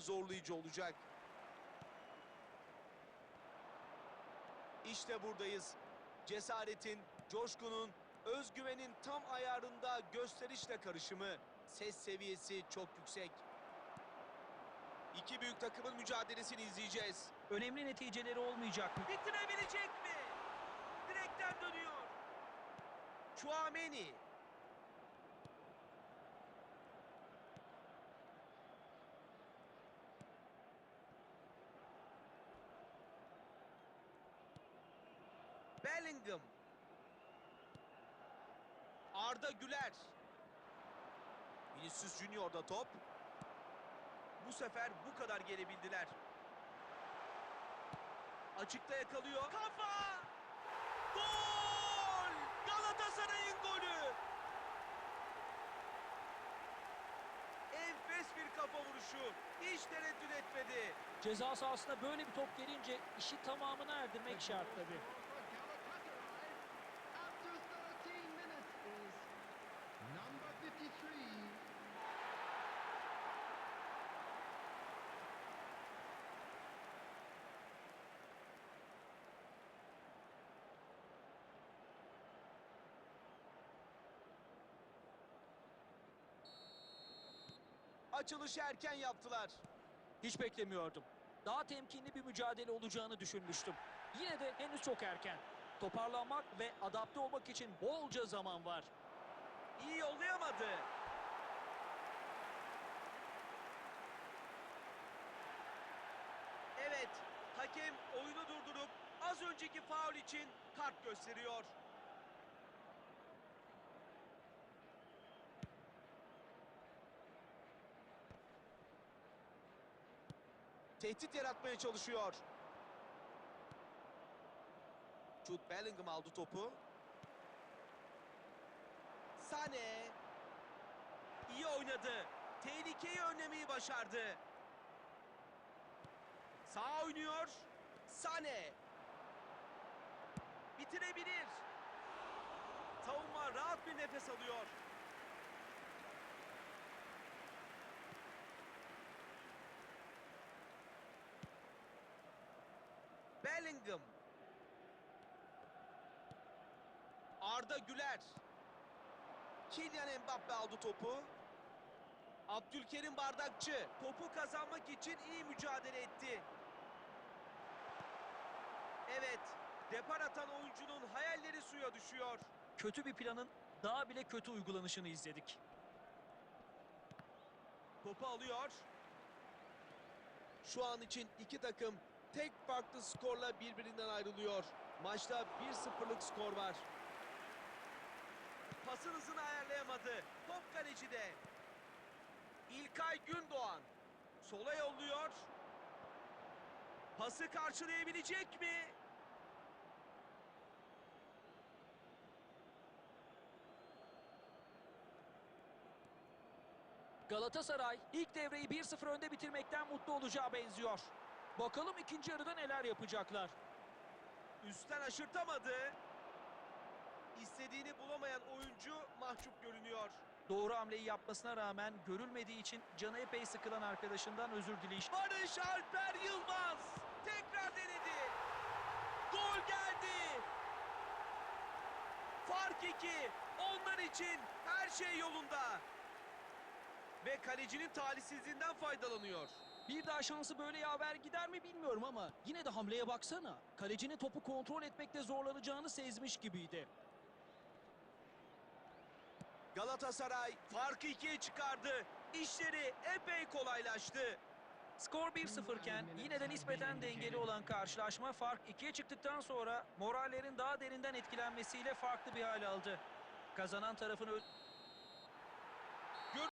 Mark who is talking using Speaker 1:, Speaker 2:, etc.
Speaker 1: zorlayıcı olacak. İşte buradayız. Cesaretin, coşkunun, özgüvenin tam ayarında gösterişle karışımı. Ses seviyesi çok yüksek. İki büyük takımın mücadelesini izleyeceğiz.
Speaker 2: Önemli neticeleri olmayacak mı?
Speaker 1: Bitirebilecek mi? Direkten dönüyor. Chouameni. Bellingham. Arda Güler. Vinicius Junior'da top. Bu sefer bu kadar gelebildiler. Açıkta yakalıyor. Kafa! Gol! Galatasaray'ın golü! Enfes bir kafa vuruşu. Hiç tereddüt etmedi.
Speaker 2: Ceza sahasına böyle bir top gelince işi tamamına erdirmek şart tabii.
Speaker 1: Açılışı erken yaptılar.
Speaker 2: Hiç beklemiyordum. Daha temkinli bir mücadele olacağını düşünmüştüm. Yine de henüz çok erken. Toparlanmak ve adapte olmak için bolca zaman var.
Speaker 1: İyi yollayamadı. Evet, hakem oyunu durdurup az önceki faul için kart gösteriyor. Tehdit yaratmaya çalışıyor. Jude Bellingham aldı topu. Sane. İyi oynadı. Tehlikeyi önlemeyi başardı. Sağ oynuyor. Sane. Bitirebilir. Savunma rahat bir nefes alıyor. Bellingham. Arda Güler. Kylian Mbappe aldı topu. Abdülkerim Bardakçı topu kazanmak için iyi mücadele etti. Evet, depar atan oyuncunun hayalleri suya düşüyor.
Speaker 2: Kötü bir planın daha bile kötü uygulanışını izledik.
Speaker 1: Topu alıyor. Şu an için iki takım tek farklı skorla birbirinden ayrılıyor. Maçta 1-0'lık skor var. Pasın hızını ayarlayamadı. Top kalecide. İlkay Gündoğan. Sola yolluyor. Pası karşılayabilecek mi?
Speaker 2: Galatasaray ilk devreyi 1-0 önde bitirmekten mutlu olacağı benziyor. Bakalım ikinci yarıda neler yapacaklar.
Speaker 1: Üstten aşırtamadı. İstediğini bulamayan oyuncu mahcup görünüyor.
Speaker 2: Doğru hamleyi yapmasına rağmen görülmediği için canı epey sıkılan arkadaşından özür dileyiş.
Speaker 1: Barış Alper Yılmaz tekrar denedi. Gol geldi. Fark iki. Onlar için her şey yolunda. Ve kalecinin talihsizliğinden faydalanıyor.
Speaker 2: Bir daha şansı böyle yaver gider mi bilmiyorum ama yine de hamleye baksana. Kalecinin topu kontrol etmekte zorlanacağını sezmiş gibiydi.
Speaker 1: Galatasaray farkı ikiye çıkardı. İşleri epey kolaylaştı.
Speaker 2: Skor 1-0 iken yine de nispeten dengeli olan karşılaşma fark 2'ye çıktıktan sonra morallerin daha derinden etkilenmesiyle farklı bir hal aldı. Kazanan tarafın